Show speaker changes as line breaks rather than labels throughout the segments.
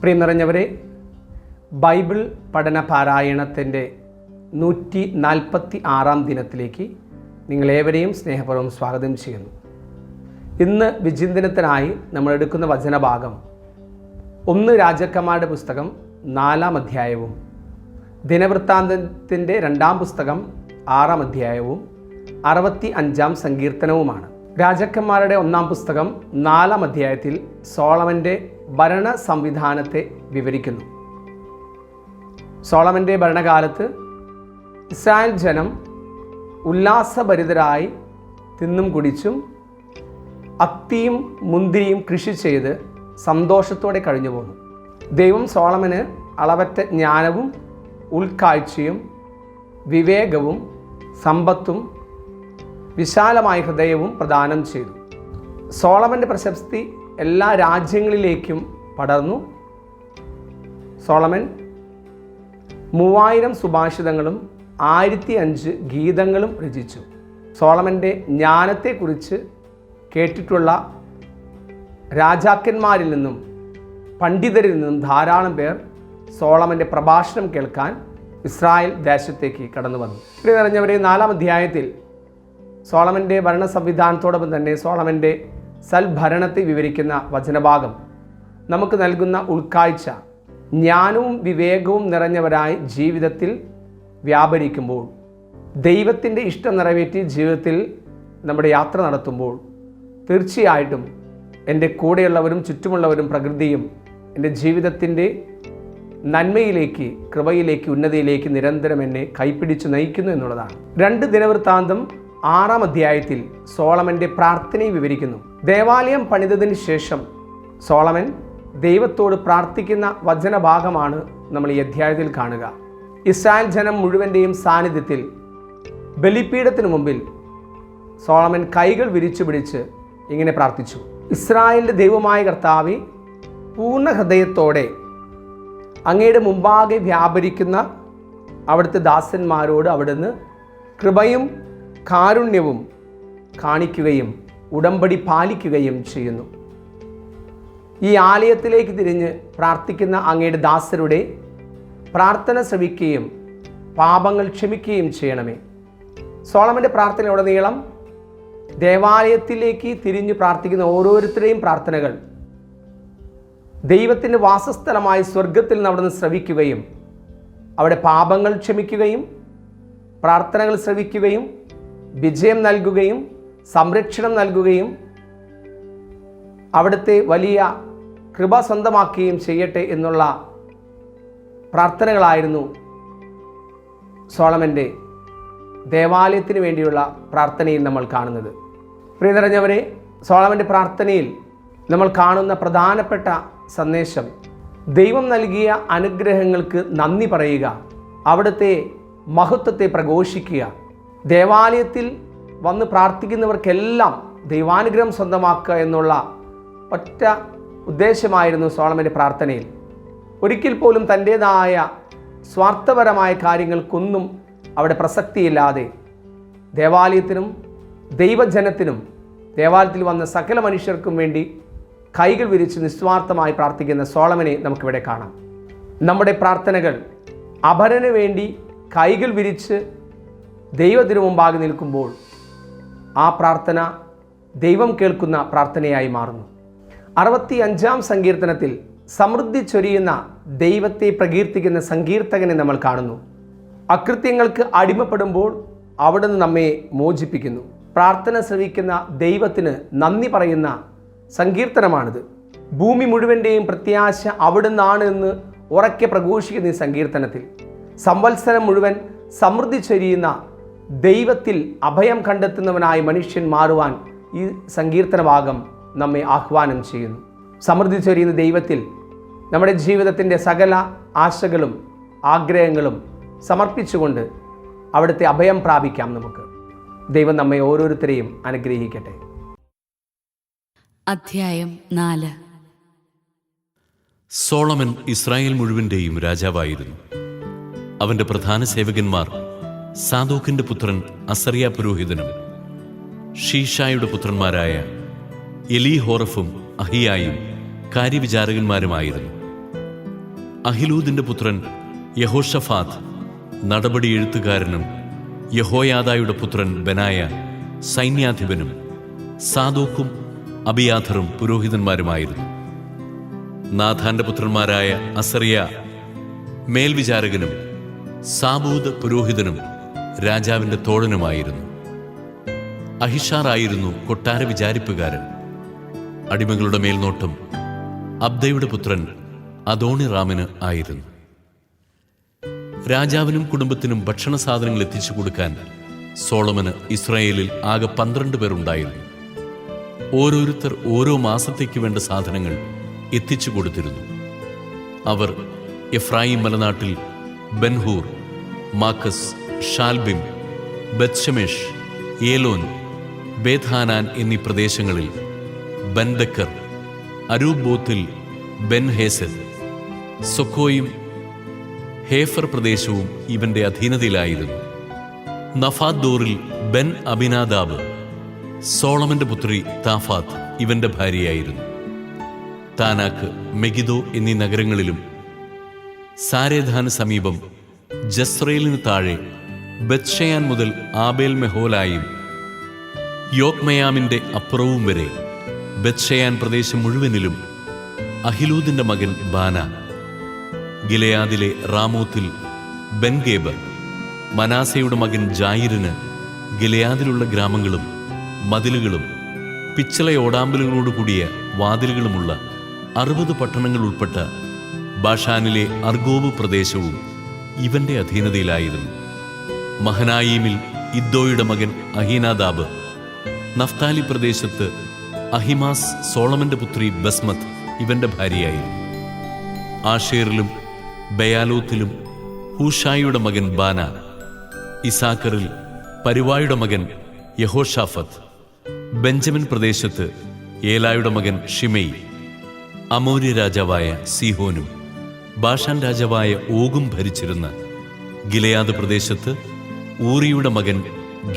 പ്രിയം നിറഞ്ഞവരെ ബൈബിൾ പഠന പാരായണത്തിന്റെ നൂറ്റി നാൽപ്പത്തി ആറാം ദിനത്തിലേക്ക് നിങ്ങളേവരെയും സ്നേഹപൂർവം സ്വാഗതം ചെയ്യുന്നു. ഇന്ന് വിചിന്തനത്തിനായി നമ്മൾ എടുക്കുന്ന വചനഭാഗം ഒന്ന് രാജക്കന്മാരുടെ പുസ്തകം നാലാം അധ്യായവും ദിനവൃത്താന്തത്തിന്റെ രണ്ടാം പുസ്തകം ആറാം അധ്യായവും അറുപത്തി അഞ്ചാം സങ്കീർത്തനവുമാണ്. രാജാക്കന്മാരുടെ ഒന്നാം പുസ്തകം നാലാം അധ്യായത്തിൽ സോളമന്റെ ഭരണ സംവിധാനത്തെ വിവരിക്കുന്നു. സോളമന്റെ ഭരണകാലത്ത് ഇസ്രായേൽ ജനം ഉല്ലാസഭരിതരായി തിന്നും കുടിച്ചും അത്തിയും മുന്തിരിയും കൃഷി ചെയ്ത് സന്തോഷത്തോടെ കഴിഞ്ഞു പോന്നു. ദൈവം സോളമന് അളവറ്റ ജ്ഞാനവും ഉൾക്കാഴ്ചയും വിവേകവും സമ്പത്തും വിശാലമായ ഹൃദയവും പ്രദാനം ചെയ്തു. സോളമന്റെ പ്രശസ്തി എല്ലാ രാജ്യങ്ങളിലേക്കും പടർന്നു. സോളമൻ മൂവായിരം സുഭാഷിതങ്ങളും ആയിരത്തി അഞ്ച് ഗീതങ്ങളും രചിച്ചു. സോളമന്റെ ജ്ഞാനത്തെക്കുറിച്ച് കേട്ടിട്ടുള്ള രാജാക്കന്മാരിൽ നിന്നും പണ്ഡിതരിൽ നിന്നും ധാരാളം പേർ സോളമന്റെ പ്രഭാഷണം കേൾക്കാൻ ഇസ്രായേൽ ദേശത്തേക്ക് കടന്നു വന്നു. ഇവിടെ നിറഞ്ഞവരെ നാലാം അധ്യായത്തിൽ സോളമന്റെ ഭരണ സംവിധാനത്തോടൊപ്പം തന്നെ സോളമന്റെ സൽഭരണത്തെ വിവരിക്കുന്ന വചനഭാഗം. നമുക്ക് നൽകുന്ന ഉൾക്കാഴ്ച ജ്ഞാനവും വിവേകവും നിറഞ്ഞവരായി ജീവിതത്തിൽ വ്യാപരിക്കുമ്പോൾ ദൈവത്തിന്റെ ഇഷ്ടം നിറവേറ്റി ജീവിതത്തിൽ നമ്മുടെ യാത്ര നടത്തുമ്പോൾ തീർച്ചയായിട്ടും എന്റെ കൂടെയുള്ളവരും ചുറ്റുമുള്ളവരും പ്രകൃതിയും എന്റെ ജീവിതത്തിന്റെ നന്മയിലേക്ക് കൃപയിലേക്ക് ഉന്നതിയിലേക്ക് നിരന്തരം എന്നെ കൈപ്പിടിച്ച് നയിക്കുന്നു എന്നുള്ളതാണ്. രണ്ട് ദിനവൃത്താന്തം ആറാം അധ്യായത്തിൽ സോളമന്റെ പ്രാർത്ഥനയെ വിവരിക്കുന്നു. ദേവാലയം പണിതതിന് ശേഷം സോളമൻ ദൈവത്തോട് പ്രാർത്ഥിക്കുന്ന വചനഭാഗമാണ് നമ്മൾ ഈ അധ്യായത്തിൽ കാണുക. ഇസ്രായേൽ ജനം മുഴുവന്റെയും സാന്നിധ്യത്തിൽ ബലിപീഠത്തിന് മുമ്പിൽ സോളമൻ കൈകൾ വിരിച്ചു പിടിച്ച് ഇങ്ങനെ പ്രാർത്ഥിച്ചു. ഇസ്രായേലിന്റെ ദൈവമായ കർത്താവി പൂർണ ഹൃദയത്തോടെ അങ്ങയുടെ മുമ്പാകെ വ്യാപരിക്കുന്ന അവിടുത്തെ ദാസന്മാരോട് അവിടുന്ന് കൃപയും കാരുണ്യവും കാണിക്കുകയും ഉടമ്പടി പാലിക്കുകയും ചെയ്യുന്നു. ഈ ആലയത്തിലേക്ക് തിരിഞ്ഞ് പ്രാർത്ഥിക്കുന്ന അങ്ങയുടെ ദാസരുടെ പ്രാർത്ഥന ശ്രവിക്കുകയും പാപങ്ങൾ ക്ഷമിക്കുകയും ചെയ്യണമേ. സോളമന്റെ പ്രാർത്ഥനയുടനീളം ദേവാലയത്തിലേക്ക് തിരിഞ്ഞു പ്രാർത്ഥിക്കുന്ന ഓരോരുത്തരുടെയും പ്രാർത്ഥനകൾ ദൈവത്തിന്റെ വാസസ്ഥലമായ സ്വർഗത്തിൽ നിന്ന് അവിടുന്ന് ശ്രവിക്കുകയും അവിടെ പാപങ്ങൾ ക്ഷമിക്കുകയും പ്രാർത്ഥനകൾ ശ്രവിക്കുകയും വിജയം നൽകുകയും സംരക്ഷണം നൽകുകയും അവിടുത്തെ വലിയ കൃപ സ്വന്തമാക്കുകയും ചെയ്യട്ടെ എന്നുള്ള പ്രാർത്ഥനകളായിരുന്നു സോളമന്റെ ദേവാലയത്തിന് വേണ്ടിയുള്ള പ്രാർത്ഥനയിൽ നമ്മൾ കാണുന്നത്. പ്രിയ നിറഞ്ഞവരെ സോളമന്റെ പ്രാർത്ഥനയിൽ നമ്മൾ കാണുന്ന പ്രധാനപ്പെട്ട സന്ദേശം ദൈവം നൽകിയ അനുഗ്രഹങ്ങൾക്ക് നന്ദി പറയുക അവിടുത്തെ മഹത്വത്തെ പ്രഘോഷിക്കുക ദേവാലയത്തിൽ വന്ന് പ്രാർത്ഥിക്കുന്നവർക്കെല്ലാം ദൈവാനുഗ്രഹം സ്വന്തമാക്കുക എന്നുള്ള ഒറ്റ ഉദ്ദേശമായിരുന്നു സോളമന്റെ പ്രാർത്ഥനയിൽ. ഒരിക്കൽ പോലും തന്റേതായ സ്വാർത്ഥപരമായ കാര്യങ്ങൾക്കൊന്നും അവിടെ പ്രസക്തിയില്ലാതെ ദേവാലയത്തിനും ദൈവജനത്തിനും ദേവാലയത്തിൽ വന്ന സകല മനുഷ്യർക്കും വേണ്ടി കൈകൾ വിരിച്ച് നിസ്വാർത്ഥമായി പ്രാർത്ഥിക്കുന്ന സോളമനെ നമുക്കിവിടെ കാണാം. നമ്മുടെ പ്രാർത്ഥനകൾ അപരന് വേണ്ടി കൈകൾ വിരിച്ച് ദൈവത്തിനു മുമ്പാകെ നിൽക്കുമ്പോൾ ആ പ്രാർത്ഥന ദൈവം കേൾക്കുന്ന പ്രാർത്ഥനയായി മാറുന്നു. അറുപത്തി അഞ്ചാം സങ്കീർത്തനത്തിൽ സമൃദ്ധി ചൊരിയുന്ന ദൈവത്തെ പ്രകീർത്തിക്കുന്ന സങ്കീർത്തകനെ നമ്മൾ കാണുന്നു. അകൃത്യങ്ങൾക്ക് അടിമപ്പെടുമ്പോൾ അവിടുന്ന് നമ്മെ മോചിപ്പിക്കുന്നു. പ്രാർത്ഥന ശ്രവിക്കുന്ന ദൈവത്തിന് നന്ദി പറയുന്ന സങ്കീർത്തനമാണിത്. ഭൂമി മുഴുവന്റെയും പ്രത്യാശ അവിടുന്നാണ് എന്ന് ഉറക്കെ പ്രഘോഷിക്കുന്ന ഈ സങ്കീർത്തനത്തിൽ. സംവത്സരം മുഴുവൻ സമൃദ്ധി ചൊരിയുന്ന ദൈവത്തിൽ അഭയം കണ്ടെത്തുന്നവനായി മനുഷ്യൻ മാറുവാൻ ഈ സങ്കീർത്തന ഭാഗം നമ്മെ ആഹ്വാനം ചെയ്യുന്നു. സമൃദ്ധി ചൊരിയുന്ന ദൈവത്തിൽ നമ്മുടെ ജീവിതത്തിന്റെ സകല ആശകളും ആഗ്രഹങ്ങളും സമർപ്പിച്ചുകൊണ്ട് അവിടുത്തെ അഭയം പ്രാപിക്കാം നമുക്ക്. ദൈവം നമ്മെ ഓരോരുത്തരെയും അനുഗ്രഹിക്കട്ടെ.
അധ്യായം നാല്.
സോളമൻ ഇസ്രായേൽ മുഴുവന്റെയും രാജാവായിരുന്നു. അവന്റെ പ്രധാന സേവകന്മാർ സാദോക്കിന്റെ പുത്രൻ അസറിയ പുരോഹിതനും ഷീഷായുടെ പുത്രന്മാരായ എലി ഹോറഫും അഹിയായും കാര്യവിചാരകന്മാരുമായിരുന്നു. അഹിലൂദിന്റെ പുത്രൻ യഹോഷഫാത്ത് നടപടി എഴുത്തുകാരനും യഹോയാദായുടെ പുത്രൻ ബനായ സൈന്യാധിപനും സാദോക്കും അബിയാഥറും പുരോഹിതന്മാരുമായിരുന്നു. നാഥാന്റെ പുത്രന്മാരായ അസറിയ മേൽവിചാരകനും സാബൂദ് പുരോഹിതനും രാജാവിന്റെ തോഴനുമായിരുന്നു. അഹിഷാറായിരുന്നു കൊട്ടാര വിചാരിപ്പുകാരൻ. അടിമകളുടെ മേൽനോട്ടം അബ്ദയുടെ പുത്രൻ അതോണിറാമിന് ആയിരുന്നു. രാജാവിനും കുടുംബത്തിനും ഭക്ഷണ സാധനങ്ങൾ എത്തിച്ചു കൊടുക്കാൻ സോളമന് ഇസ്രായേലിൽ ആകെ പന്ത്രണ്ട് പേരുണ്ടായിരുന്നു ഓരോരുത്തർ ഓരോ മാസത്തേക്ക് വേണ്ട സാധനങ്ങൾ എത്തിച്ചു കൊടുത്തിരുന്നു. അവർ എഫ്രായിം മലനാട്ടിൽ ബൻഹൂർ മാക്കസ് ഷാൽബിം ബത്ഷമേഷ് ഏലോൻ ബേഥാനാൻ എന്നീ പ്രദേശങ്ങളിൽ ബൻദക്കർ അരൂബോത്തിൽ ബെൻ ഹേസദ് സൊക്കോയും ഹേഫർ പ്രദേശവും ഇവന്റെ അധീനതയിലായിരുന്നു. നഫാദോറിൽ ബെൻ അബിനാദാബ് സോളമന്റെ പുത്രി താഫാത്ത് ഇവന്റെ ഭാര്യയായിരുന്നു. താനാക്ക് മെഗിദോ എന്നീ നഗരങ്ങളിലും സാരേധാന് സമീപം ജസ്രേലിന് താഴെ ബത്ഷയാൻ മുതൽ ആബേൽ മെഹോലായും യോക്മയാമിന്റെ അപ്പുറവും വരെ ബത്ഷയാൻ പ്രദേശം മുഴുവനിലും അഹിലൂദിന്റെ മകൻ ബാന ഗിലയാദിലെ റാമോത്തിൽ ബെൻഗേബർ മനാസയുടെ മകൻ ജായിരിന് ഗിലയാദിലുള്ള ഗ്രാമങ്ങളും മതിലുകളും പിച്ചളയോടാമ്പലുകളോട് കൂടിയ വാതിലുകളുമുള്ള അറുപത് പട്ടണങ്ങൾ ഉൾപ്പെട്ട ബാഷാനിലെ അർഗോബ് പ്രദേശവും ഇവന്റെ അധീനതയിലായിരുന്നു. മഹനായീമിൽ ഇദ്ദോയുടെ മകൻ അഹീനാദാബ്. നഫ്താലി പ്രദേശത്ത് അഹിമാസ് സോളമന്റെ പുത്രി ബസ്മത്ത് ഇവന്റെ ഭാര്യയായിരുന്നു. ആഷേറിലും ബയാലൂത്തിലും ഹൂഷായിയുടെ മകൻ ബാന ഇസാക്കറിൽ പരിവായുടെ മകൻ യഹോഷാഫത്ത് ബെഞ്ചമിൻ പ്രദേശത്ത് ഏലായുടെ മകൻ ഷിമെയ് അമോര്യ രാജാവായ സിഹോനും ബാഷാൻ രാജാവായ ഓഗും ഭരിച്ചിരുന്ന ഗിലയാദ് പ്രദേശത്ത് ഊറിയുടെ മകൻ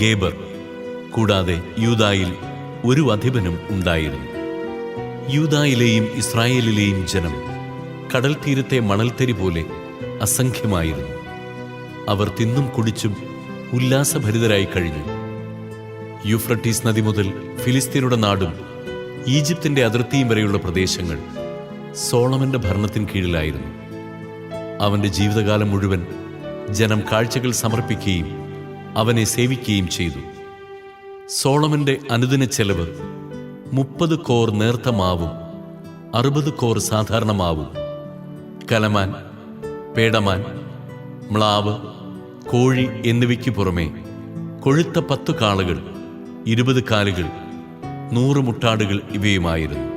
ഗേബർ. കൂടാതെ യൂതായിൽ ഒരു അധിപനും ഉണ്ടായിരുന്നു. യൂതായിലെയും ഇസ്രായേലിലെയും ജനം കടൽ തീരത്തെ മണൽത്തരി പോലെ അസംഖ്യമായിരുന്നു. അവർ തിന്നും കുടിച്ചും ഉല്ലാസഭരിതരായി കഴിഞ്ഞു. യൂഫ്രട്ടീസ് നദി മുതൽ ഫിലിസ്തീനയുടെ നാടും ഈജിപ്തിന്റെ അതിർത്തിയും വരെയുള്ള പ്രദേശങ്ങൾ സോളമന്റെ ഭരണത്തിന് കീഴിലായിരുന്നു. അവന്റെ ജീവിതകാലം മുഴുവൻ ജനം കാഴ്ചകൾ സമർപ്പിക്കുകയും അവനെ സേവിക്കുകയും ചെയ്തു. സോളമന്റെ അനുദിന ചെലവ് മുപ്പത് കോർ നേർത്ത മാവും അറുപത് കോർ സാധാരണ മാവും കലമാൻ പേടമാൻ മ്ലാവ് കോഴി എന്നിവയ്ക്ക് പുറമെ കൊഴുത്ത പത്ത് കാളുകൾ ഇരുപത് കാലുകൾ നൂറ് മുട്ടാടുകൾ ഇവയുമായിരുന്നു.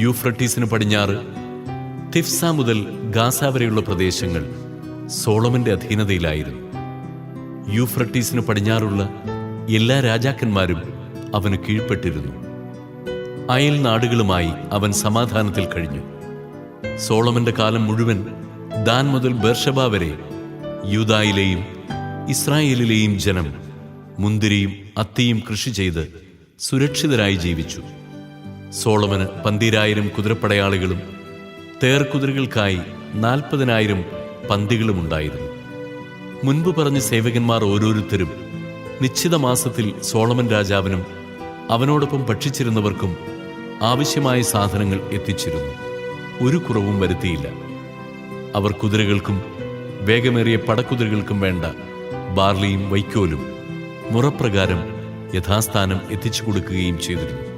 യൂഫ്രട്ടീസിന് പടിഞ്ഞാറ് തിഫ്സ മുതൽ ഗാസ വരെയുള്ള പ്രദേശങ്ങൾ സോളമന്റെ അധീനതയിലായിരുന്നു. യൂഫ്രട്ടീസിന് പടിഞ്ഞാറുള്ള എല്ലാ രാജാക്കന്മാരും അവന് കീഴ്പ്പെട്ടിരുന്നു. അയൽ നാടുകളുമായി അവൻ സമാധാനത്തിൽ കഴിഞ്ഞു. സോളമന്റെ കാലം മുഴുവൻ ദാൻ മുതൽ ബേർഷബ വരെ യൂതായിലെയും ഇസ്രായേലിലെയും ജനം മുന്തിരിയും അത്തിയും കൃഷി ചെയ്ത് സുരക്ഷിതരായി ജീവിച്ചു. സോളമന് പന്തിരായിരം കുതിരപ്പടയാളികളും തേർക്കുതിരകൾക്കായി നാൽപ്പതിനായിരം പന്തികളും ഉണ്ടായിരുന്നു മുൻപ് പറഞ്ഞ സേവകന്മാർ ഓരോരുത്തരും നിശ്ചിത മാസത്തിൽ സോളമൻ രാജാവിനും അവനോടൊപ്പം ഭക്ഷിച്ചിരുന്നവർക്കും ആവശ്യമായ സാധനങ്ങൾ എത്തിച്ചിരുന്നു. ഒരു കുറവും വരുത്തിയില്ല. അവർ കുതിരകൾക്കും വേഗമേറിയ പടക്കുതിരകൾക്കും വേണ്ട ബാർലിയും വൈക്കോലും മുറപ്രകാരം യഥാസ്ഥാനം എത്തിച്ചു കൊടുക്കുകയും ചെയ്തിരുന്നു.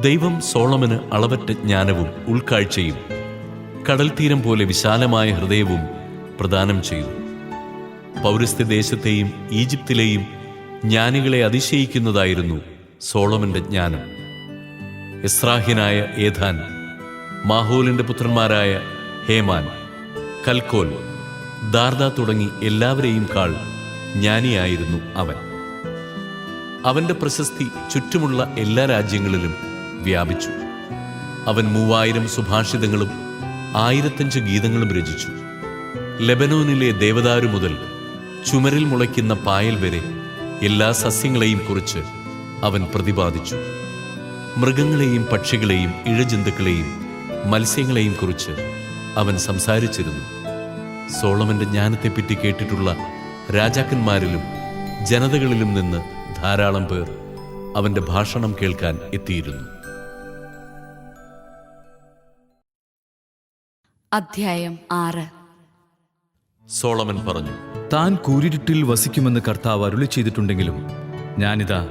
ദൈവം സോളമന് അളവറ്റ ജ്ഞാനവും ഉൾക്കാഴ്ചയും കടൽത്തീരം തീരം പോലെ വിശാലമായ ഹൃദയവും പ്രദാനം ചെയ്തു. പൗരസ്ത്യ ദേശത്തെയും ഈജിപ്തിലെയും ജ്ഞാനികളെ അതിശയിക്കുന്നതായിരുന്നു സോളമന്റെ ജ്ഞാനം. ഇസ്രാഹിനായ ഏഥാൻ മാഹോലിന്റെ പുത്രന്മാരായ ഹേമാൻ കൽക്കോൽ ദാർദ തുടങ്ങി എല്ലാവരെയും കാൾ ജ്ഞാനിയായിരുന്നു അവൻ. അവന്റെ പ്രശസ്തി ചുറ്റുമുള്ള എല്ലാ രാജ്യങ്ങളിലും വ്യാപിച്ചു. അവൻ മൂവായിരം സുഭാഷിതങ്ങളും ആയിരത്തഞ്ച് ഗീതങ്ങളും രചിച്ചു. ലെബനോനിലെ ദേവദാരു മുതൽ ചുമരിൽ മുളയ്ക്കുന്ന പായൽ വരെ എല്ലാ സസ്യങ്ങളെയും കുറിച്ച് അവൻ പ്രതിപാദിച്ചു. മൃഗങ്ങളെയും പക്ഷികളെയും ഇഴജന്തുക്കളെയും മത്സ്യങ്ങളെയും കുറിച്ച് അവൻ സംസാരിച്ചിരുന്നു. സോളമന്റെ ജ്ഞാനത്തെപ്പറ്റി കേട്ടിട്ടുള്ള രാജാക്കന്മാരിലും ജനതകളിലും നിന്ന് ധാരാളം പേർ അവന്റെ ഭാഷണം കേൾക്കാൻ എത്തിയിരുന്നു.
അധ്യായം ആറ്.
സോളമൻ പറഞ്ഞു
താൻ കൂരിരുട്ടിൽ വസിക്കുമെന്ന് കർത്താവ് അരുളി ചെയ്തിട്ടുണ്ടെങ്കിലും ഞാനിതാ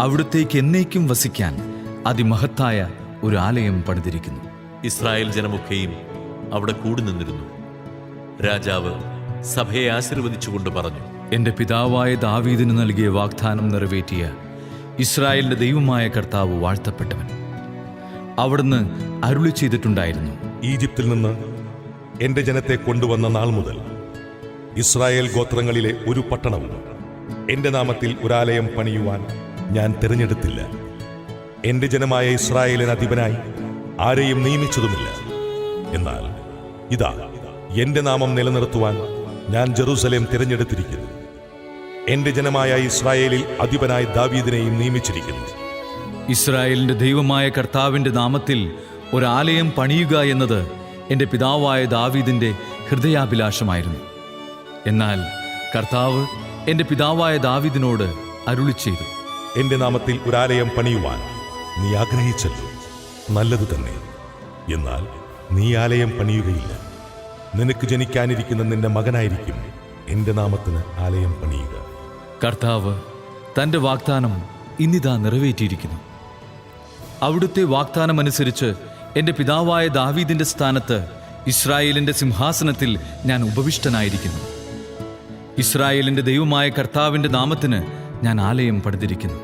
അവിടുത്തേക്ക് എന്നേക്കും വസിക്കാൻ അതിമഹത്തായ ഒരു ആലയം പണിതിരിക്കുന്നു.
ഇസ്രായേൽ ജനമൊക്കെയും അവിടെ കൂടി നിന്നിരുന്നു. രാജാവ് സഭയെ ആശീർവദിച്ചുകൊണ്ട് പറഞ്ഞു
എന്റെ പിതാവായ ദാവീദിന് നൽകിയ വാഗ്ദാനം നിറവേറ്റിയ ഇസ്രായേലിന്റെ ദൈവമായ കർത്താവ് വാഴ്ത്തപ്പെട്ടവൻ അവിടുന്ന് അരുളി ചെയ്തിട്ടുണ്ടായിരുന്നു.
ഈജിപ്തിൽ നിന്ന് എന്റെ ജനത്തെ കൊണ്ടുവന്ന നാൾ മുതൽ ഇസ്രായേൽ ഗോത്രങ്ങളിലെ ഒരു പട്ടണവും എന്റെ നാമത്തിൽ ഒരാലയം പണിയുവാൻ ഞാൻ തിരഞ്ഞെടുത്തില്ല. എന്റെ ജനമായ ഇസ്രായേലിന് അധിപനായി ആരെയും നിയമിച്ചതുമില്ല. എന്നാൽ ഇതാ എന്റെ നാമം നിലനിർത്തുവാൻ ഞാൻ ജെറൂസലേം തിരഞ്ഞെടുത്തിരിക്കുന്നു. എന്റെ ജനമായ ഇസ്രായേലിൽ അധിപനായി ദാവീദിനെയും നിയമിച്ചിരിക്കുന്നു.
ഇസ്രായേലിന്റെ ദൈവമായ കർത്താവിന്റെ നാമത്തിൽ ഒരാലയം പണിയുക എന്നത് എന്റെ പിതാവായ ദാവീദിന്റെ ഹൃദയാഭിലാഷമായിരുന്നു. എന്നാൽ കർത്താവ് എന്റെ പിതാവായ ദാവിദിനോട് അരുളി ചെയ്തു.
എന്റെ നാമത്തിൽ ഒരാലയം പണിയുവാൻ നീ ആഗ്രഹിച്ചല്ലോ. നല്ലത് തന്നെ. എന്നാൽ നീ ആലയം പണിയുകയില്ല. നിനക്ക് ജനിക്കാനിരിക്കുന്ന നിന്റെ മകനായിരിക്കും എന്റെ നാമത്തിന് ആലയം പണിയുക.
കർത്താവ് തന്റെ വാഗ്ദാനം ഇന്നിതാ നിറവേറ്റിയിരിക്കുന്നു. അവിടുത്തെ വാഗ്ദാനം അനുസരിച്ച് എന്റെ പിതാവായ ദാവീദിന്റെ സ്ഥാനത്ത് ഇസ്രായേലിന്റെ സിംഹാസനത്തിൽ ഞാൻ ഉപവിഷ്ടനായിരിക്കുന്നു. ഇസ്രായേലിന്റെ ദൈവമായ കർത്താവിന്റെ നാമത്തിന് ഞാൻ ആലയം പണിതിരിക്കുന്നു.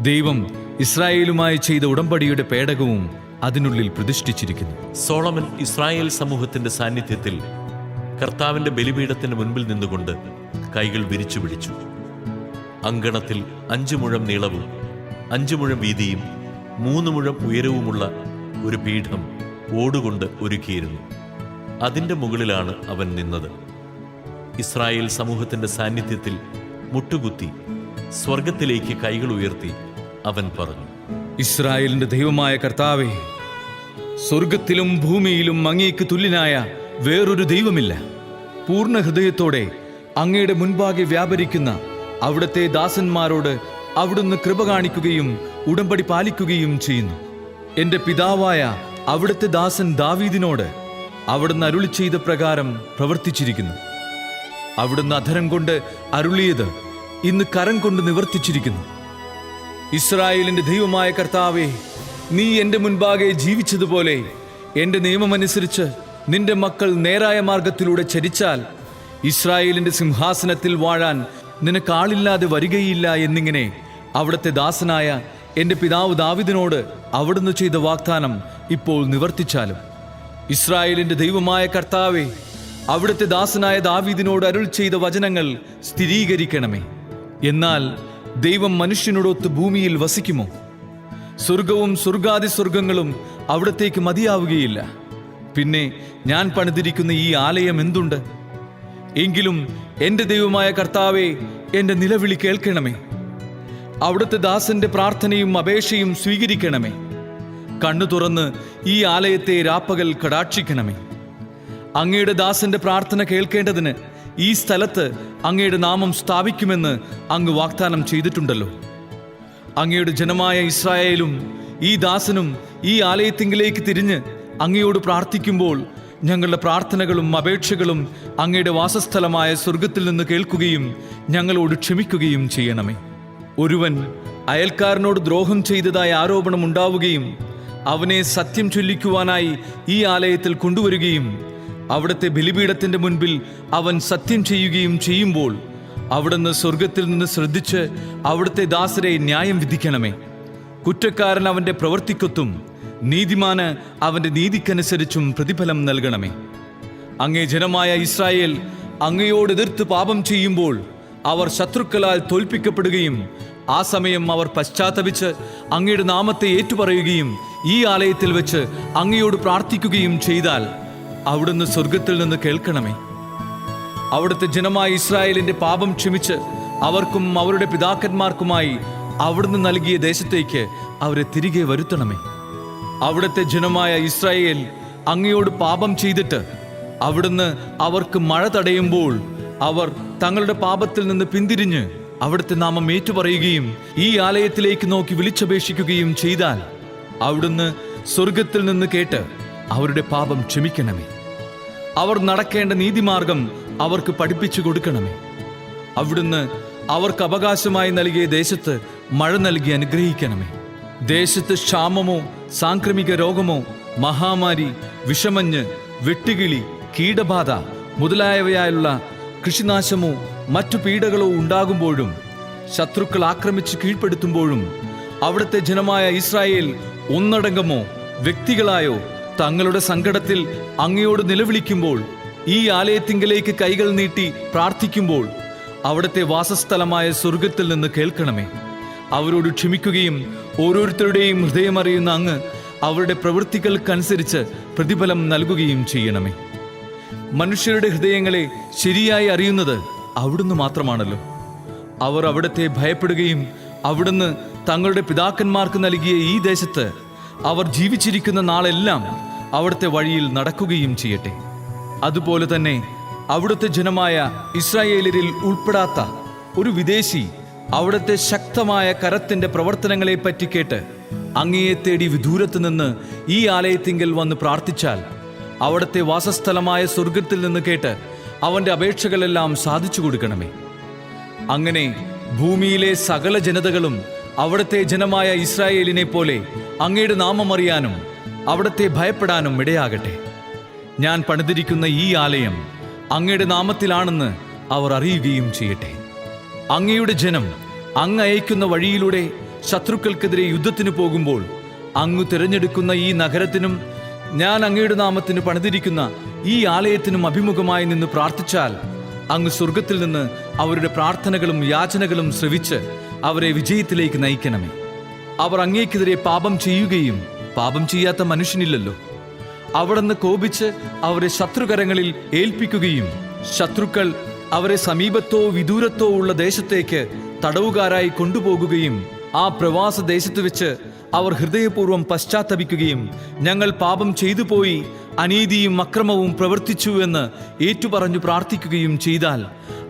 ദൈവം ഇസ്രായേലുമായി ചെയ്ത ഉടമ്പടിയുടെ പേടകവും അതിനുള്ളിൽ പ്രതിഷ്ഠിച്ചിരിക്കുന്നു.
സോളമൻ ഇസ്രായേൽ സമൂഹത്തിന്റെ സാന്നിധ്യത്തിൽ കർത്താവിന്റെ ബലിപീഠത്തിന് മുൻപിൽ നിന്നുകൊണ്ട് കൈകൾ വിരിച്ചു പിടിച്ചു. അങ്കണത്തിൽ അഞ്ചു മുഴം നീളവും അഞ്ചു മുഴം വീതിയും മൂന്ന് മുഴം ഉയരവുമുള്ള ഒരു പീഠം ഓടുകൊണ്ട് ഒരുക്കിയിരുന്നു. അതിന്റെ മുകളിലാണ് അവൻ നിന്നത്. ഇസ്രായേൽ സമൂഹത്തിന്റെ സാന്നിധ്യത്തിൽ മുട്ടുകുത്തി സ്വർഗത്തിലേക്ക് കൈകൾ ഉയർത്തി അവൻ പറഞ്ഞു
ഇസ്രായേലിന്റെ ദൈവമായ കർത്താവെ സ്വർഗത്തിലും ഭൂമിയിലും അങ്ങേക്ക് തുല്യനായ വേറൊരു ദൈവമില്ല. പൂർണ ഹൃദയത്തോടെ അങ്ങയുടെ മുൻപാകെ വ്യാപരിക്കുന്ന അവിടുത്തെ ദാസന്മാരോട് അവിടുന്ന് കൃപ കാണിക്കുകയും ഉടമ്പടി പാലിക്കുകയും ചെയ്യുന്നു. എന്റെ പിതാവായ അവിടുത്തെ ദാസൻ ദാവീദിനോട് അവിടുന്ന് അരുളി ചെയ്ത പ്രകാരം പ്രവർത്തിച്ചിരിക്കുന്നു. അവിടുന്ന് അധരം കൊണ്ട് അരുളിയത് ഇന്ന് കരം കൊണ്ട് നിവർത്തിച്ചിരിക്കുന്നു. ഇസ്രായേലിന്റെ ദൈവമായ കർത്താവെ നീ എന്റെ മുൻപാകെ ജീവിച്ചതുപോലെ എന്റെ നിയമമനുസരിച്ച് നിന്റെ മക്കൾ നേരായ മാർഗത്തിലൂടെ ചരിച്ചാൽ ഇസ്രായേലിന്റെ സിംഹാസനത്തിൽ വാഴാൻ നിനക്ക് ആളില്ലാതെ വരികയില്ല എന്നിങ്ങനെ അവിടുത്തെ ദാസനായ എന്റെ പിതാവ് ദാവിദിനോട് അവിടുന്ന് ചെയ്ത വാഗ്ദാനം ഇപ്പോൾ നിവർത്തിച്ചാലും. ഇസ്രായേലിന്റെ ദൈവമായ കർത്താവെ അവിടുത്തെ ദാസനായ ദാവീദിനോട് അരുൾ ചെയ്ത വചനങ്ങൾ സ്ഥിരീകരിക്കണമേ. എന്നാൽ ദൈവം മനുഷ്യനോടൊത്ത് ഭൂമിയിൽ വസിക്കുമോ? സ്വർഗവും സ്വർഗാദി സ്വർഗങ്ങളും അവിടത്തേക്ക് മതിയാവുകയില്ല. പിന്നെ ഞാൻ പണിതിരിക്കുന്ന ഈ ആലയം എന്തുണ്ട്? എങ്കിലും എന്റെ ദൈവമായ കർത്താവെ എന്റെ നിലവിളി കേൾക്കണമേ. അവിടുത്തെ ദാസന്റെ പ്രാർത്ഥനയും അപേക്ഷയും സ്വീകരിക്കണമേ. കണ്ണു തുറന്ന് ഈ ആലയത്തെ രാപ്പകൽ കടാക്ഷിക്കണമേ. അങ്ങയുടെ ദാസന്റെ പ്രാർത്ഥന കേൾക്കേണ്ടതിന് ഈ സ്ഥലത്ത് അങ്ങയുടെ നാമം സ്ഥാപിക്കുമെന്ന് അങ്ങ് വാഗ്ദാനം ചെയ്തിട്ടുണ്ടല്ലോ. അങ്ങയുടെ ജനമായ ഇസ്രായേലും ഈ ദാസനും ഈ ആലയത്തിങ്കിലേക്ക് തിരിഞ്ഞ് അങ്ങയോട് പ്രാർത്ഥിക്കുമ്പോൾ ഞങ്ങളുടെ പ്രാർത്ഥനകളും അപേക്ഷകളും അങ്ങയുടെ വാസസ്ഥലമായ സ്വർഗത്തിൽ നിന്ന് കേൾക്കുകയും ഞങ്ങളോട് ക്ഷമിക്കുകയും ചെയ്യണമേ. ഒരുവൻ അയൽക്കാരനോട് ദ്രോഹം ചെയ്തതായ ആരോപണം ഉണ്ടാവുകയും അവനെ സത്യം ചൊല്ലിക്കുവാനായി ഈ ആലയത്തിൽ കൊണ്ടുവരികയും അവിടുത്തെ ബലിപീഠത്തിന്റെ മുൻപിൽ അവൻ സത്യം ചെയ്യുകയും ചെയ്യുമ്പോൾ അവിടുന്ന് സ്വർഗത്തിൽ നിന്ന് ശ്രദ്ധിച്ച് അവിടുത്തെ ദാസരെ ന്യായം വിധിക്കണമേ. കുറ്റക്കാരൻ അവന്റെ പ്രവർത്തിക്കൊത്തും നീതിമാന് അവന്റെ നീതിക്കനുസരിച്ചും പ്രതിഫലം നൽകണമേ. അങ്ങേ ജനമായ ഇസ്രായേൽ അങ്ങയോട് എതിർത്ത് പാപം ചെയ്യുമ്പോൾ അവർ ശത്രുക്കളാൽ തോൽപ്പിക്കപ്പെടുകയും ആ സമയം അവർ പശ്ചാത്തപിച്ച് അങ്ങയുടെ നാമത്തെ ഏറ്റുപറയുകയും ഈ ആലയത്തിൽ വെച്ച് അങ്ങയോട് പ്രാർത്ഥിക്കുകയും ചെയ്താൽ അവിടുന്ന് സ്വർഗത്തിൽ നിന്ന് കേൾക്കണമേ. അവിടുത്തെ ജനമായ ഇസ്രായേലിന്റെ പാപം ക്ഷമിച്ച് അവർക്കും അവരുടെ പിതാക്കന്മാർക്കുമായി അവിടുന്ന് നൽകിയ ദേശത്തേക്ക് അവരെ തിരികെ വരുത്തണമേ. അവിടുത്തെ ജനമായ ഇസ്രായേൽ അങ്ങയോട് പാപം ചെയ്തിട്ട് അവിടുന്ന് അവർക്ക് മഴ തടയുമ്പോൾ അവർ തങ്ങളുടെ പാപത്തിൽ നിന്ന് പിന്തിരിഞ്ഞ് അവിടുത്തെ നാമം ഏറ്റുപറയുകയും ഈ ആലയത്തിലേക്ക് നോക്കി വിളിച്ചപേക്ഷിക്കുകയും ചെയ്താൽ അവിടുന്ന് സ്വർഗത്തിൽ നിന്ന് കേട്ട് അവരുടെ പാപം ക്ഷമിക്കണമേ. അവർ നടക്കേണ്ട നീതിമാർഗം അവർക്ക് പഠിപ്പിച്ചു കൊടുക്കണമേ. അവിടുന്ന് അവർക്ക് അവകാശമായി നൽകിയ ദേശത്ത് മഴ നൽകി അനുഗ്രഹിക്കണമേ. ദേശത്ത് ക്ഷാമമോ സാംക്രമിക രോഗമോ മഹാമാരി വിഷമഞ്ഞ് വെട്ടുകിളി കീടബാധ മുതലായവയായുള്ള കൃഷിനാശമോ മറ്റു പീഡകളോ ഉണ്ടാകുമ്പോഴും ശത്രുക്കൾ ആക്രമിച്ച് കീഴ്പ്പെടുത്തുമ്പോഴും അവിടുത്തെ ജനമായ ഇസ്രായേൽ ഒന്നടങ്കമോ വ്യക്തികളായോ തങ്ങളുടെ സങ്കടത്തിൽ അങ്ങയോട് നിലവിളിക്കുമ്പോൾ ഈ ആലയത്തിങ്കലേക്ക് കൈകൾ നീട്ടി പ്രാർത്ഥിക്കുമ്പോൾ അവിടുത്തെ വാസസ്ഥലമായ സ്വർഗത്തിൽ നിന്ന് കേൾക്കണമേ. അവരോട് ക്ഷമിക്കുകയും ഓരോരുത്തരുടെയും ഹൃദയമറിയുന്ന അങ്ങ് അവരുടെ പ്രവൃത്തികൾക്കനുസരിച്ച് പ്രതിഫലം നൽകുകയും ചെയ്യണമേ. മനുഷ്യരുടെ ഹൃദയങ്ങളെ ശരിയായി അറിയുന്നത് അവിടുന്ന് മാത്രമാണല്ലോ. അവർ അവിടത്തെ ഭയപ്പെടുകയും അവിടുന്ന് തങ്ങളുടെ പിതാക്കന്മാർക്ക് നൽകിയ ഈ ദേശത്ത് അവർ ജീവിച്ചിരിക്കുന്ന നാളെല്ലാം അവിടുത്തെ വഴിയിൽ നടക്കുകയും ചെയ്യട്ടെ. അതുപോലെ തന്നെ അവിടുത്തെ ജനമായ ഇസ്രായേലിൽ ഉൾപ്പെടാത്ത ഒരു വിദേശി അവിടുത്തെ ശക്തമായ കരത്തിന്റെ പ്രവർത്തനങ്ങളെ പറ്റി കേട്ട് അങ്ങയെ തേടി വിദൂരത്ത് നിന്ന് ഈ ആലയത്തിങ്കിൽ വന്ന് പ്രാർത്ഥിച്ചാൽ അവിടുത്തെ വാസസ്ഥലമായ സ്വർഗത്തിൽ നിന്ന് കേട്ട് അവന്റെ അപേക്ഷകളെല്ലാം സാധിച്ചു കൊടുക്കണമേ. അങ്ങനെ ഭൂമിയിലെ സകല ജനതകളും അവിടുത്തെ ജനമായ ഇസ്രായേലിനെ പോലെ അങ്ങയുടെ നാമം അറിയാനും അവിടത്തെ ഭയപ്പെടാനും ഇടയാകട്ടെ. ഞാൻ പണിതിരിക്കുന്ന ഈ ആലയം അങ്ങയുടെ നാമത്തിലാണെന്ന് അവർ അറിയുകയും ചെയ്യട്ടെ. അങ്ങയുടെ ജനം അങ്ങ് അയക്കുന്ന വഴിയിലൂടെ ശത്രുക്കൾക്കെതിരെ യുദ്ധത്തിന് പോകുമ്പോൾ അങ്ങ് തിരഞ്ഞെടുക്കുന്ന ഈ നഗരത്തിനും ഞാൻ അങ്ങയുടെ നാമത്തിന് പണിതിരിക്കുന്ന ഈ ആലയത്തിനും അഭിമുഖമായി നിന്ന് പ്രാർത്ഥിച്ചാൽ അങ്ങ് സ്വർഗത്തിൽ നിന്ന് അവരുടെ പ്രാർത്ഥനകളും യാചനകളും ശ്രവിച്ച് അവരെ വിജയത്തിലേക്ക് നയിക്കണമേ. അവർ അങ്ങേക്കെതിരെ പാപം ചെയ്യുകയും പാപം ചെയ്യാത്ത മനുഷ്യനില്ലല്ലോ. അവിടുന്ന് കോപിച്ച് അവരെ ശത്രുകരങ്ങളിൽ ഏൽപ്പിക്കുകയും ശത്രുക്കൾ അവരെ സമീപത്തോ വിദൂരത്തോ ഉള്ള ദേശത്തേക്ക് തടവുകാരായി കൊണ്ടുപോകുകയും ആ പ്രവാസ ദേശത്ത് വെച്ച് അവർ ഹൃദയപൂർവം പശ്ചാത്തപിക്കുകയും ഞങ്ങൾ പാപം ചെയ്തു പോയി അനീതിയും അക്രമവും പ്രവർത്തിച്ചു എന്ന് ഏറ്റുപറഞ്ഞു പ്രാർത്ഥിക്കുകയും ചെയ്താൽ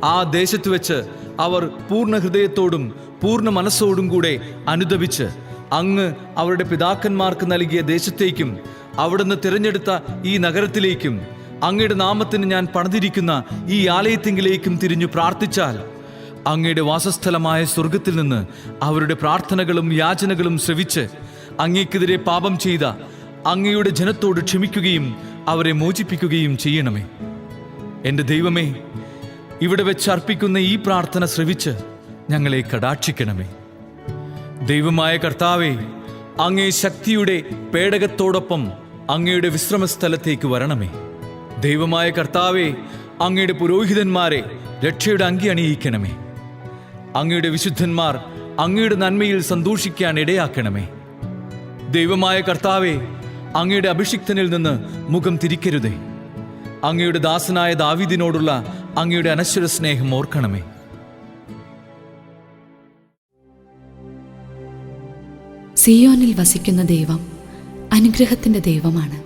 ആ ദേശത്ത് വെച്ച് അവർ പൂർണ ഹൃദയത്തോടും പൂർണ മനസ്സോടും കൂടെ അനുദപിച്ച് അങ്ങ് അവരുടെ പിതാക്കന്മാർക്ക് നൽകിയ ദേശത്തേക്കും അവിടുന്ന് തിരഞ്ഞെടുത്ത ഈ നഗരത്തിലേക്കും അങ്ങയുടെ നാമത്തിന് ഞാൻ പണിതിരിക്കുന്ന ഈ ആലയത്തിങ്കിലേക്കും തിരിഞ്ഞു പ്രാർത്ഥിച്ചാൽ അങ്ങയുടെ വാസസ്ഥലമായ സ്വർഗത്തിൽ നിന്ന് അവരുടെ പ്രാർത്ഥനകളും യാചനകളും ശ്രവിച്ച് അങ്ങേക്കെതിരെ പാപം ചെയ്ത അങ്ങയുടെ ജനത്തോട് ക്ഷമിക്കുകയും അവരെ മോചിപ്പിക്കുകയും ചെയ്യണമേ. എന്റെ ദൈവമേ ഇവിടെ വെച്ച് അർപ്പിക്കുന്ന ഈ പ്രാർത്ഥന ശ്രവിച്ച് ഞങ്ങളെ കടാക്ഷിക്കണമേ. ദൈവമായ കർത്താവേ അങ്ങേ ശക്തിയുടെ പേടകത്തോടൊപ്പം അങ്ങയുടെ വിശ്രമസ്ഥലത്തേക്ക് വരണമേ. ദൈവമായ കർത്താവേ അങ്ങയുടെ പുരോഹിതന്മാരെ രക്ഷയുടെ അങ്കി അണിയിക്കണമേ. അങ്ങയുടെ വിശുദ്ധന്മാർ അങ്ങയുടെ നന്മയിൽ സന്തോഷിക്കാൻ ഇടയാക്കണമേ. ദൈവമായ കർത്താവെ അങ്ങയുടെ അഭിഷിക്തനിൽ നിന്ന് മുഖം തിരിക്കരുതേ. അങ്ങയുടെ ദാസനായ ദാവിദിനോടുള്ള അങ്ങയുടെ അനശ്വര സ്നേഹം ഓർക്കണമേ.
സിയോനിൽ വസിക്കുന്ന ദൈവം അനുഗ്രഹത്തിന്റെ ദൈവമാണ്.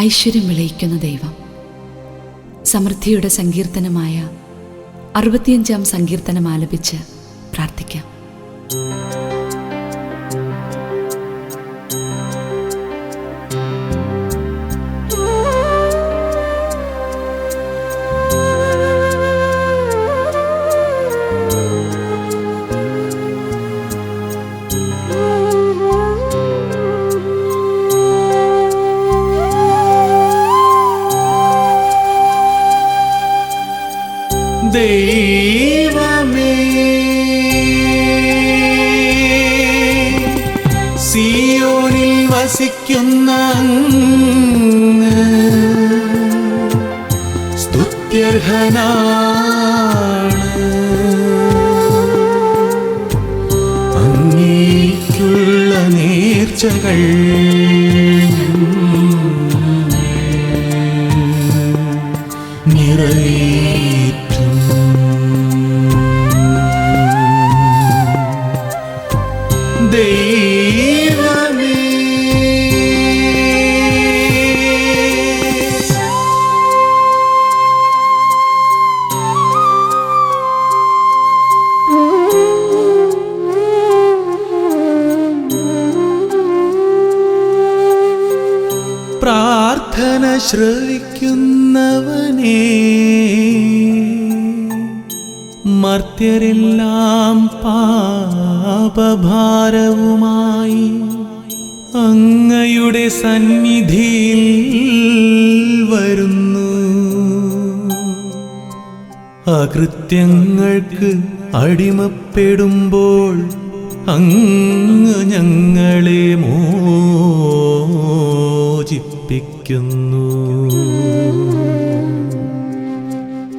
ഐശ്വര്യം വിളയിക്കുന്ന ദൈവം. സമൃദ്ധിയുടെ സങ്കീർത്തനമായ അറുപത്തിയഞ്ചാം സങ്കീർത്തനം ആലപിച്ച് പ്രാർത്ഥിക്കാം.
ശ്രവിക്കുന്നവനേ മർത്യരെല്ലാം പാപഭാരവുമായി അങ്ങയുടെ സന്നിധിയിൽ വരുന്നു. അകൃത്യങ്ങൾക്ക് അടിമപ്പെടുമ്പോൾ അങ്ങ് ഞങ്ങളെ മോചിപ്പിക്കുന്നു.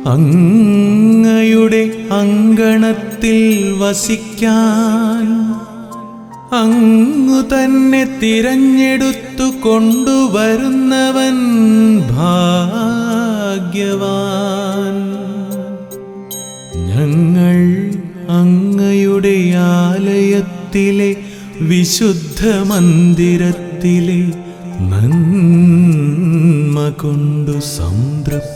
അങ്ങയുടെ അങ്കണത്തിൽ വസിക്കാൻ അങ്ങു തന്നെ തിരഞ്ഞെടുത്തു കൊണ്ടുവരുന്നവൻ ഭാഗ്യവാൻ. ഞങ്ങൾ അങ്ങയുടെ ആലയത്തിലെ വിശുദ്ധ മന്ദിരത്തിലെ നന്മ കൊണ്ടു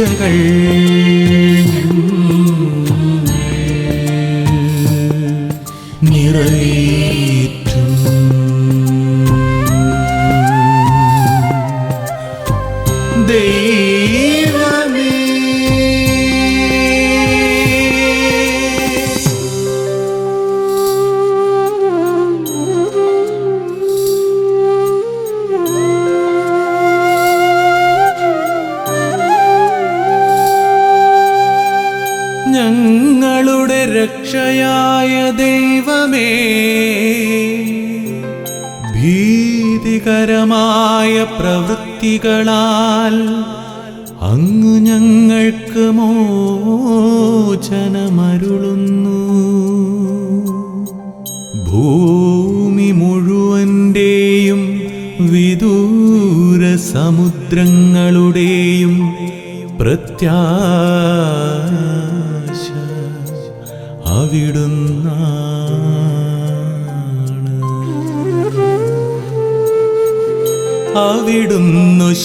നേർച്ചകൾ നിറവേറ്റും.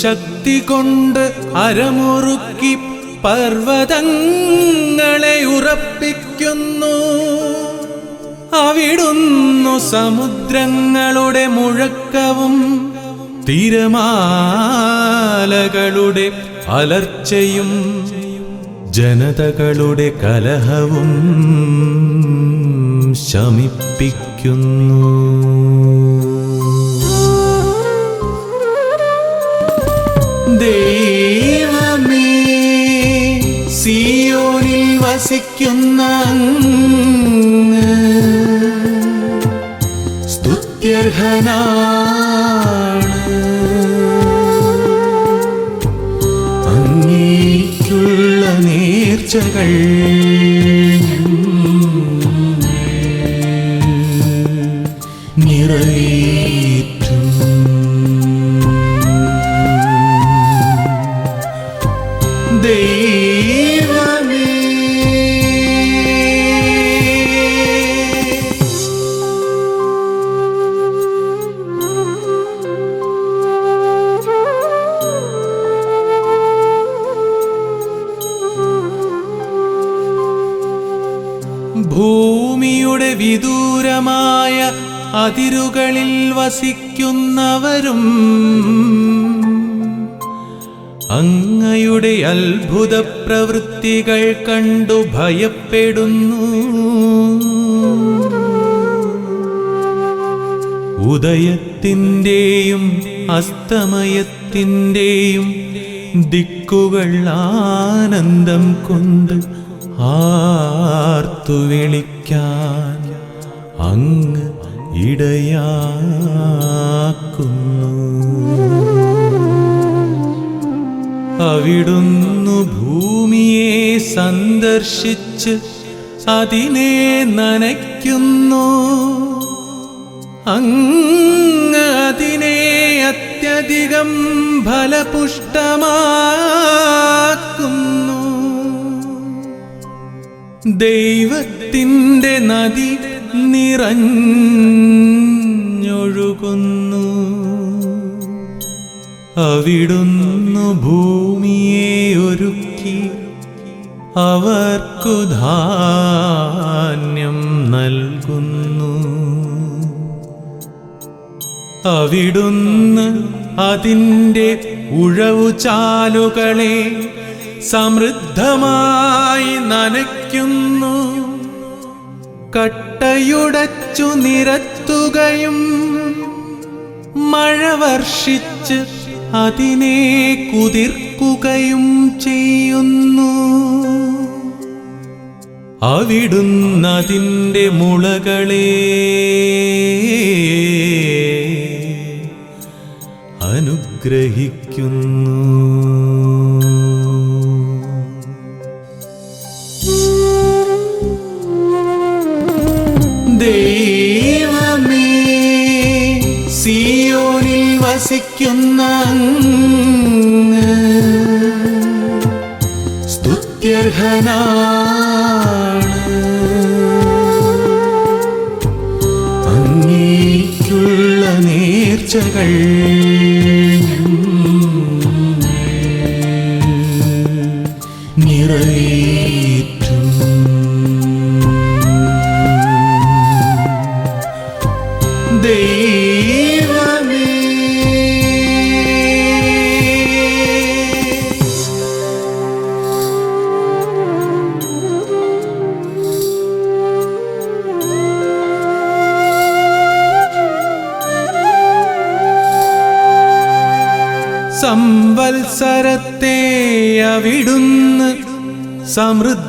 ശക്തി കൊണ്ട് അരമുറുക്കി പർവതങ്ങളെ ഉറപ്പിക്കുന്നു. അവിടുന്നു സമുദ്രങ്ങളുടെ മുഴക്കവും തിരമാലകളുടെ അലർച്ചയും ജനതകളുടെ കലഹവും ശമിപ്പിക്കുന്നു. വസിക്കുന്ന സ്തുത്യർഹനാണ്. അങ്ങേക്കുള്ള നേർച്ചകൾ പ്രവൃത്തികൾ കണ്ടു ഭയപ്പെടുന്നു. ഉദയത്തിന്റെയും അസ്തമയത്തിന്റെയും ദിക്കുകൾ ആനന്ദം കൊണ്ട് ആർത്തു വിളിക്കാൻ അങ്ങ് ഇടയാക്കുന്നു. അവിടുന്നു ഭൂമിയെ സന്ദർശിച്ച് അതിനെ നനയ്ക്കുന്നു. അങ്ങ് അതിനെ അത്യധികം ഫലപുഷ്ടമാക്കുന്നു. ദൈവത്തിന്റെ നദി നിറഞ്ഞൊഴുകുന്നു. അവിടുന്നു ഭൂമിയെ ഒരുക്കി. അവർക്കു ധാന്യം നൽകുന്നു. അവിടുന്ന് അതിന്റെ ഉഴവുചാലുകളെ സമൃദ്ധമായി നനയ്ക്കുന്നു. കട്ടയുടച്ചു നിരത്തുകയും മഴ വർഷിച്ച് അതിനെ കുതിർക്കുകയും ചെയ്യുന്നു. അവിടുന്നതിന്റെ മുളകളെ. അനുഗ്രഹിക്കുന്നു. ദൈവമേ സിയോനിൽ വസിക്കുന്ന അങ്ങ് നേർച്ചകൾ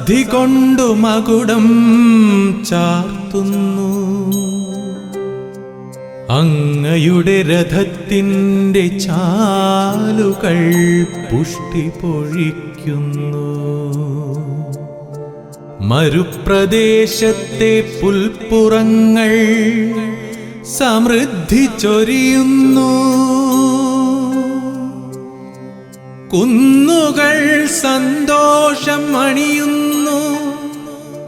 സമൃദ്ധി കൊണ്ടു മകുടം ചാർത്തുന്നു. അങ്ങയുടെ രഥത്തിന്റെ ചാലുകൾ പുഷ്ടി പൊഴിക്കുന്നു. മരുപ്രദേശത്തെ പുൽപ്പുറങ്ങൾ സമൃദ്ധി ചൊരിയുന്നു. കുന്നുകൾ സന്തോഷം അണിയുന്നു.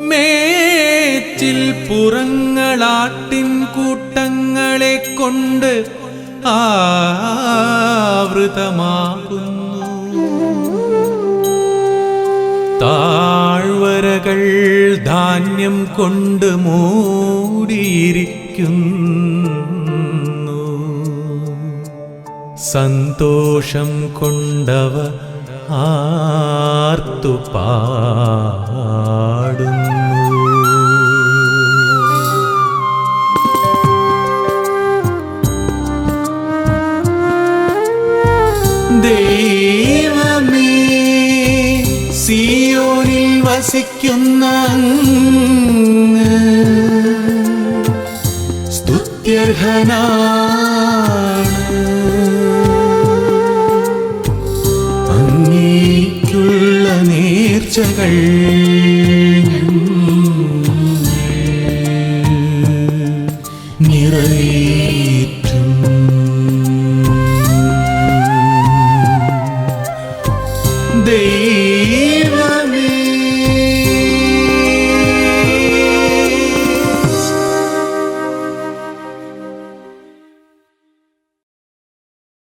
മേച്ചിൽ പുറങ്ങളാട്ടിൻ കൂട്ടങ്ങളെ കൊണ്ട് ആവൃതമാകുന്നു. താഴ്വരകൾ ധാന്യം കൊണ്ട് മൂടിയിരിക്കുന്നു. സന്തോഷം കൊണ്ടവ ആർത്തു വസിക്കുന്ന സ്തുത്യർഹന അങ്ങേക്കുള്ള നേർച്ചകൾ